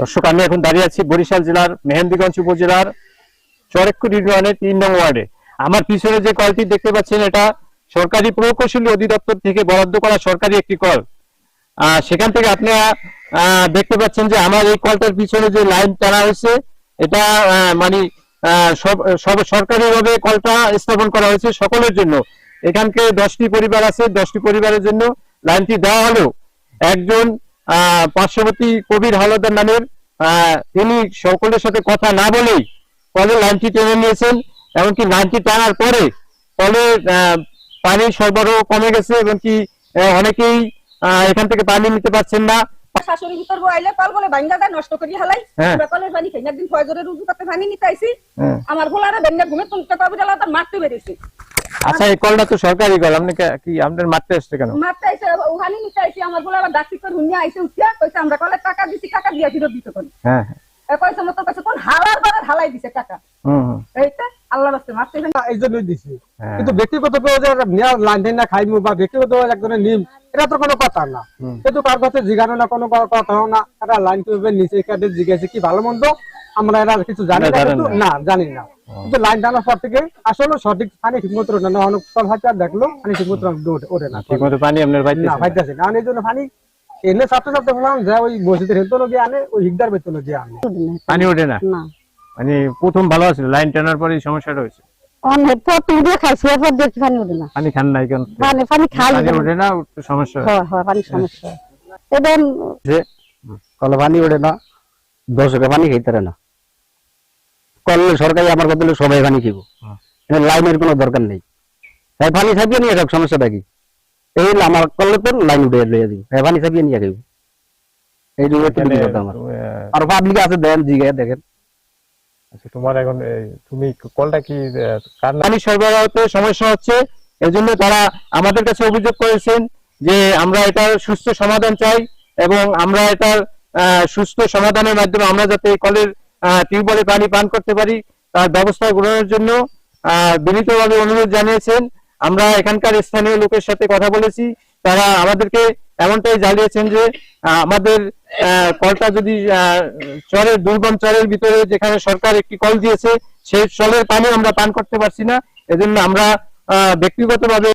দর্শক, আমি এখন দাঁড়িয়ে আছি বরিশাল জেলার, মেহেন্দিগঞ্জ উপজেলার চরেকপুর ইউনিয়নের তিন নং ওয়ার্ডে। আমার পিছনে যে কলটি দেখতে পাচ্ছেন, এটা সরকারি প্রকৌশলী অধিদপ্তর থেকে বরাদ্দ করা সরকারি একটি কল। সেখান থেকে আপনারা দেখতে পাচ্ছেন যে আমার এই কলটার পিছনে যে লাইন টানা হয়েছে, এটা মানে সব সরকারিভাবে কলটা স্থাপন করা হয়েছে সকলের জন্য। এখানকে দশটি পরিবার আছে, দশটি পরিবারের জন্য লাইনটি দেওয়া হলেও একজন পার্শ্ববর্তী কবির হালদার নামের তিনি সকলের সাথে কথা না বলেই কলের লাইনটি টেনে নিয়েছেন এমনকি লাইনটি টানার পরে কলের পানির সরবরাহ কমে গেছে এবং কি আহ, অনেকেই এখান থেকে পানি নিতে পারছেন না শাশুড়ি ভিতর বইলে কল বলে ভাঙ্গা দেয় নষ্ট করি হালাই হ্যাঁ। আমরা কলের পানি খাই না। একদিন ফয়জরে রুজু করতে পানি নিতে আইছি হ্যাঁ। আমার গোলারে বেঙ্গা ঘুমে তুলতে কবে জ্বালা তার মারতে বেরিয়েছি আচ্ছা এই কলটা তো সরকারি কল আপনি কে- আপনার মারতে আসছে কেন? মারতে আইছে ওখানে নিতে আইছি আমার গোলা আবার ডাক্তি করে হুনিয়া আইছে উঠিয়া কইছে আমরা কলে টাকা দিছি টাকা দিয়া ফিরত দিতে কোন হ্যাঁ। হ্যাঁ। কইছে মতো কইছে কোন হালার বারে হালাই দিছে টাকা? হুম হুম। এইটা আল্লাহ রাস্তে মারতে না, এই জন্যই দিছি। হ্যাঁ। কিন্তু ব্যক্তিগত লাইন না খাইমু বা ব্যক্তিগত একজনের নিম এটা তো কোনো কথা না। কিন্তু কার কাছে জিগানো না কোনো ক- কথাও না লাইন কীভাবে নিচে কাটে জিজ্ঞাসা কি ভালো মন্দ? আমরা এরা কিছু জানি না, না জানেন কিন্তু না। না জানি না। কিন্তু লাইন টানার পর থেকে আসলে সঠিক পানি ঠিক মতো ওঠে না অনেক কল হাতে দেখল পানি ঠিক মতো ওঠে- না। ঠিক মতো পানি আপনার বাইতে না ভাইতেছে না। এই জন্য পানি এনে সাথে সাথে বললাম যে ওই মসজিদের হেতনে গিয়ে আনে ওই হিগদার বেতনে গিয়ে আনে। পানি ওঠে না? না। মানে প্রথম ভালো আছে লাইন টানার পরে সমস্যাটা হয়েছে। অনেক পর তুলে খাইছি এরপর দেখি পানি ওঠে না। পানি খান নাই কেন? পানি পানি খালি পানি ওঠে না সমস্যা হয়। হয় হয় পানি সমস্যা এটা যে পানি ওঠে না দর্শকে পানি খাইতে পারে না। কলে সরকারি আমার কথা সবাই পানি খাইব হ্যাঁ। লাইনের কোনো দরকার নেই। তাই পানি ছাপিয়ে নিয়ে খাব সমস্যাটা কি? এই আমার কলে তো লাইন উঠে লইয়া দিব তাই পানি ছাপিয়ে নিয়ে খাইব এই জন্য কথা আমার। আর পাবলিক আছে দেন দেখেন। আচ্ছা তোমার এখন তুমি কলটা কি পানি সরবরাহতে সমস্যা হচ্ছে এজন্য তারা আমাদের কাছে অভিযোগ করেছেন যে আমরা এটার সুস্থ সমাধান চাই এবং আমরা এটার সুস্থ সমাধানের মাধ্যমে আমরা যাতে এই কলের টিউবওয়েলে পানি পান করতে পারি। তার ব্যবস্থা গ্রহণের জন্য বিনীতভাবে অনুরোধ জানিয়েছেন। আমরা এখানকার স্থানীয় লোকের সাথে কথা বলেছি। তারা আমাদেরকে এমনটাই জানিয়েছেন যে আমাদের কলটা যদি চরের দুর্গম চরের ভিতরে যেখানে সরকার একটি কল দিয়েছে, সেই জলের পানি আমরা পান করতে পারছি না। এজন্য আমরা ব্যক্তিগতভাবে